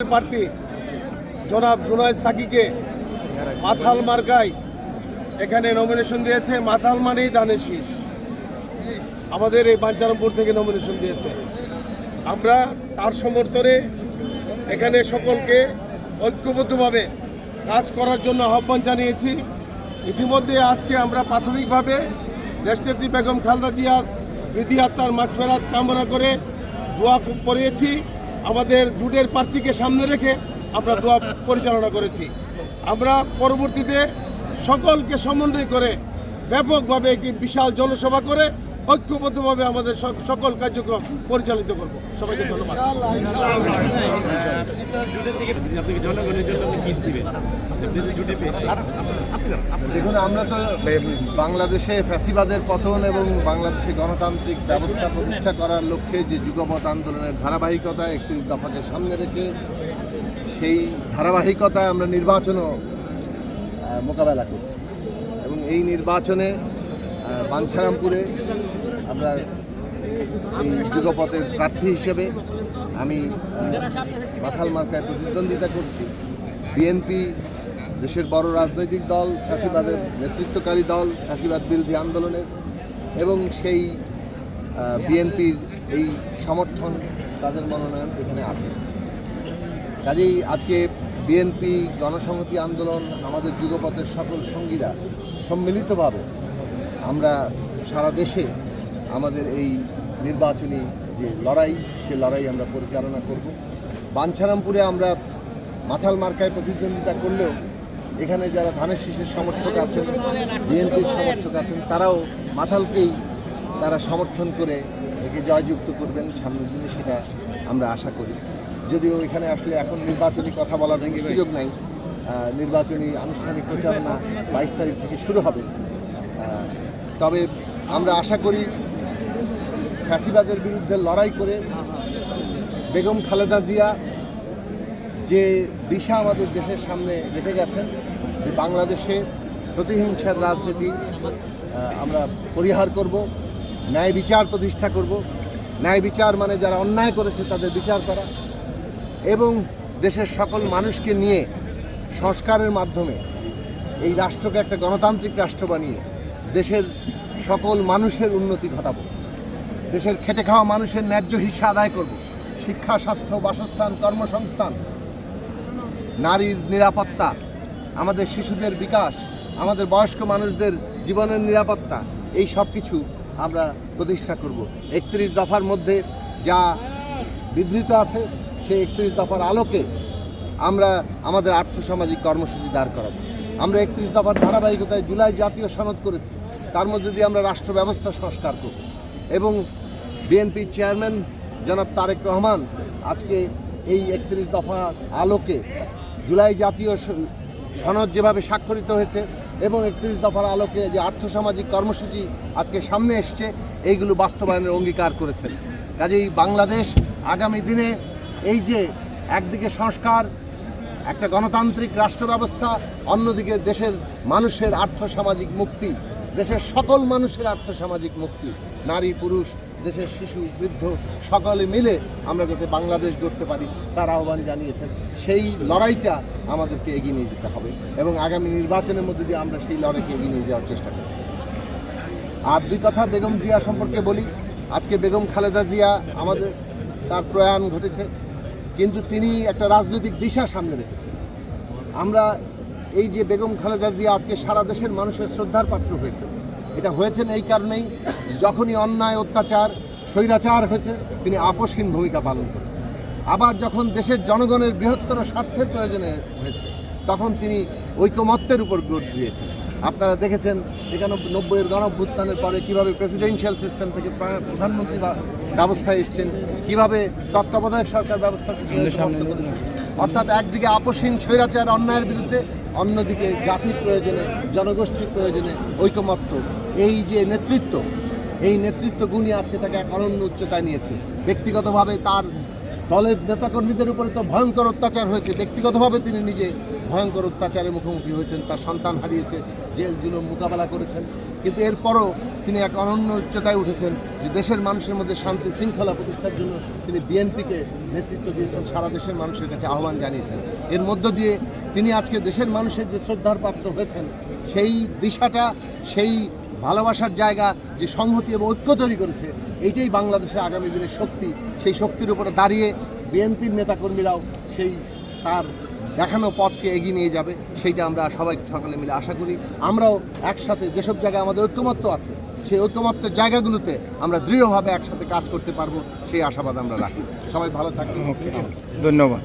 প্রার্থী জনাব জুনায়দ সাকিকে মাথাল মার্কায় এখানে নমিনেশন দিয়েছে। মাথাল মানেই ধানের শীষ। আমাদের এই বাঞ্চারামপুর থেকে নমিনেশন দিয়েছে। আমরা তার সমর্থনে এখানে সকলকে ঐক্যবদ্ধভাবে কাজ করার জন্য আহ্বান জানিয়েছি। ইতিমধ্যে আজকে আমরা প্রাথমিকভাবে দেশনেত্রী বেগম খালদা জিয়ার বিধি আত্মার মাগফেরাত কামনা করে দোয়া করিয়েছি। আমাদের জুটের প্রার্থীকে সামনে রেখে আমরা দোয়া পরিচালনা করেছি। আমরা পরবর্তীতে সকলকে সমন্বয় করে ব্যাপকভাবে একটি বিশাল জনসভা করে ঐক্যবদ্ধভাবে আমাদের সক- সকল কার্যক্রম পরিচালিত করব। সবাইকে ধন্যবাদ। জনগণের জন্য আপনি কি দিবেন? আপনি তো জুটে পেয়েছেন। দেখুন আমরা তো বাংলাদেশে ফ্যাসিবাদের পতন এবং বাংলাদেশে গণতান্ত্রিক ব্যবস্থা প্রতিষ্ঠা করার লক্ষ্যে যে যুগপৎ আন্দোলনের ধারাবাহিকতা একত্রিশ দফাকে সামনে রেখে সেই ধারাবাহিকতায় আমরা নির্বাচনও মোকাবেলা করছি। এবং এই নির্বাচনে বাঞ্ছারামপুরে আমরা এই যুগপথের প্রার্থী হিসেবে আমি মাথাল মার্কায় প্রতিদ্বন্দ্বিতা করছি। বিএনপি, দেশের বড় রাজনৈতিক দল, ফ্যাসিবাদের নেতৃত্বকারী দল, ফ্যাসিবাদ বিরোধী আন্দোলনের এবং সেই বিএনপির এই সমর্থন তাদের মনোনয়ন এখানে আছে। কাজেই আজকে বিএনপি গণসংহতি আন্দোলন, আমাদের যুগপথের সকল সঙ্গীরা সম্মিলিতভাবে আমরা সারা দেশে আমাদের এই নির্বাচনী যে লড়াই, সে লড়াই আমরা পরিচালনা করব। বাঞ্ছারামপুরে আমরা মাথাল মার্কায় প্রতিদ্বন্দ্বিতা করলেও এখানে যারা ধানের শীষের সমর্থক আছেন, বিএনপির সমর্থক আছেন, তারাও মাথালকেই তারা সমর্থন করে একে জয়যুক্ত করবেন সামনের দিনে, সেটা আমরা আশা করি। যদিও এখানে আসলে এখন নির্বাচনী কথা বলার সুযোগ নাই। নির্বাচনী আনুষ্ঠানিক প্রচারণা বাইশ তারিখ থেকে শুরু হবে। তবে আমরা আশা করি ফ্যাসিবাদের বিরুদ্ধে লড়াই করে বেগম খালেদা জিয়া যে দিশা আমাদের দেশের সামনে রেখে গেছেন, যে বাংলাদেশে প্রতিহিংসার রাজনীতি আমরা পরিহার করব, ন্যায় বিচার প্রতিষ্ঠা করব। ন্যায় বিচার মানে যারা অন্যায় করেছে তাদের বিচার করা এবং দেশের সকল মানুষকে নিয়ে সংস্কারের মাধ্যমে এই রাষ্ট্রকে একটা গণতান্ত্রিক রাষ্ট্র বানিয়ে দেশের সকল মানুষের উন্নতি ঘটাবো। দেশের খেটে খাওয়া মানুষের ন্যায্য হিস্সা আদায় করব। শিক্ষা, স্বাস্থ্য, বাসস্থান, কর্মসংস্থান, নারীর নিরাপত্তা, আমাদের শিশুদের বিকাশ, আমাদের বয়স্ক মানুষদের জীবনের নিরাপত্তা, এই সব কিছু আমরা প্রতিষ্ঠা করব। একত্রিশ দফার মধ্যে যা বিধৃত আছে, সেই একত্রিশ দফার আলোকে আমরা আমাদের আর্থসামাজিক কর্মসূচি দাঁড় করাবো। আমরা একত্রিশ দফার ধারাবাহিকতায় জুলাই জাতীয় সনদ করেছি। তার মধ্যে দিয়ে আমরা রাষ্ট্র ব্যবস্থা সংস্কার করব। এবং বিএনপি চেয়ারম্যান জনাব তারেক রহমান আজকে এই একত্রিশ দফা আলোকে জুলাই জাতীয় সনদ যেভাবে স্বাক্ষরিত হয়েছে এবং একত্রিশ দফার আলোকে যে আর্থসামাজিক কর্মসূচি আজকে সামনে এসছে, এইগুলো বাস্তবায়নের অঙ্গীকার করেছেন। কাজেই বাংলাদেশ আগামী দিনে এই যে একদিকে সংস্কার, একটা গণতান্ত্রিক রাষ্ট্র ব্যবস্থা অন্যদিকে দেশের মানুষের আর্থসামাজিক মুক্তি দেশের সকল মানুষের আর্থসামাজিক মুক্তি, নারী, পুরুষ, দেশের শিশু, বৃদ্ধ, সকলে মিলে আমরা যাতে বাংলাদেশ গড়তে পারি, তার আহ্বান জানিয়েছেন। সেই লড়াইটা আমাদেরকে এগিয়ে নিয়ে যেতে হবে এবং আগামী নির্বাচনের মধ্যে দিয়ে আমরা সেই লড়াইকে এগিয়ে নিয়ে যাওয়ার চেষ্টা করব। আর দুই কথা বেগম জিয়া সম্পর্কে বলি। আজকে বেগম খালেদা জিয়া আমাদের, তার প্রয়াণ ঘটেছে। কিন্তু তিনি একটা রাজনৈতিক দিশা সামনে রেখেছেন। আমরা এই যে বেগম খালেদা জিয়া আজকে সারা দেশের মানুষের শ্রদ্ধার পাত্র হয়েছেন এটা হয়েছেন এই কারণেই যখনই অন্যায় অত্যাচার স্বৈরাচার হয়েছে তিনি আপোষহীন ভূমিকা পালন করেছেন আবার যখন দেশের জনগণের বৃহত্তর স্বার্থের প্রয়োজনে হয়েছে তখন তিনি ঐকমত্যের উপর জোর দিয়েছেন আপনারা দেখেছেন একানব্বই নব্বইয়ের গণভ্যুত্থানের পরে কীভাবে প্রেসিডেন্সিয়াল সিস্টেম থেকে প্রা- প্রধানমন্ত্রী ব্যবস্থায় এসছেন কীভাবে তত্ত্বাবধায়ক সরকার ব্যবস্থা। অর্থাৎ একদিকে আপোষহীন স্বৈরাচার অন্যায়ের বিরুদ্ধে অন্যদিকে জাতির প্রয়োজনে, জনগোষ্ঠীর প্রয়োজনে ঐকমত্য। এই যে নেতৃত্ব, এই নেতৃত্ব গুণই আজকে তাকে এক অনন্য উচ্চতায় নিয়েছে। ব্যক্তিগতভাবে তার দলের নেতাকর্মীদের উপরে তো ভয়ঙ্কর অত্যাচার হয়েছে। ব্যক্তিগতভাবে তিনি নিজে ভয়ঙ্কর অত্যাচারের মুখোমুখি হয়েছেন, তার সন্তান হারিয়েছে, জেল জুলুম মোকাবেলা করেছেন। কিন্তু এরপরও তিনি এক অনন্য উচ্চতায় উঠেছেন যে দেশের মানুষের মধ্যে শান্তি শৃঙ্খলা প্রতিষ্ঠার জন্য তিনি বিএনপিকে নেতৃত্ব দিয়েছেন, সারা দেশের মানুষের কাছে আহ্বান জানিয়েছেন। এর মধ্য দিয়ে তিনি আজকে দেশের মানুষের যে শ্রদ্ধার পাত্র হয়েছেন, সেই দিশাটা, সেই ভালোবাসার জায়গা, যে সংহতি এবং ঐক্য তৈরি করেছে, এইটাই বাংলাদেশের আগামী দিনের শক্তি। সেই শক্তির উপরে দাঁড়িয়ে বিএনপির নেতাকর্মীরাও সেই তার দেখানো পথকে এগিয়ে নিয়ে যাবে, সেইটা আমরা সবাই সকলে মিলে আশা করি। আমরাও একসাথে যেসব জায়গায় আমাদের ঐক্যমত্য আছে, সেই ঐক্যমত্যের জায়গাগুলোতে আমরা দৃঢ়ভাবে একসাথে কাজ করতে পারব, সেই আশাবাদ আমরা রাখি। সবাই ভালো থাকবেন। ধন্যবাদ।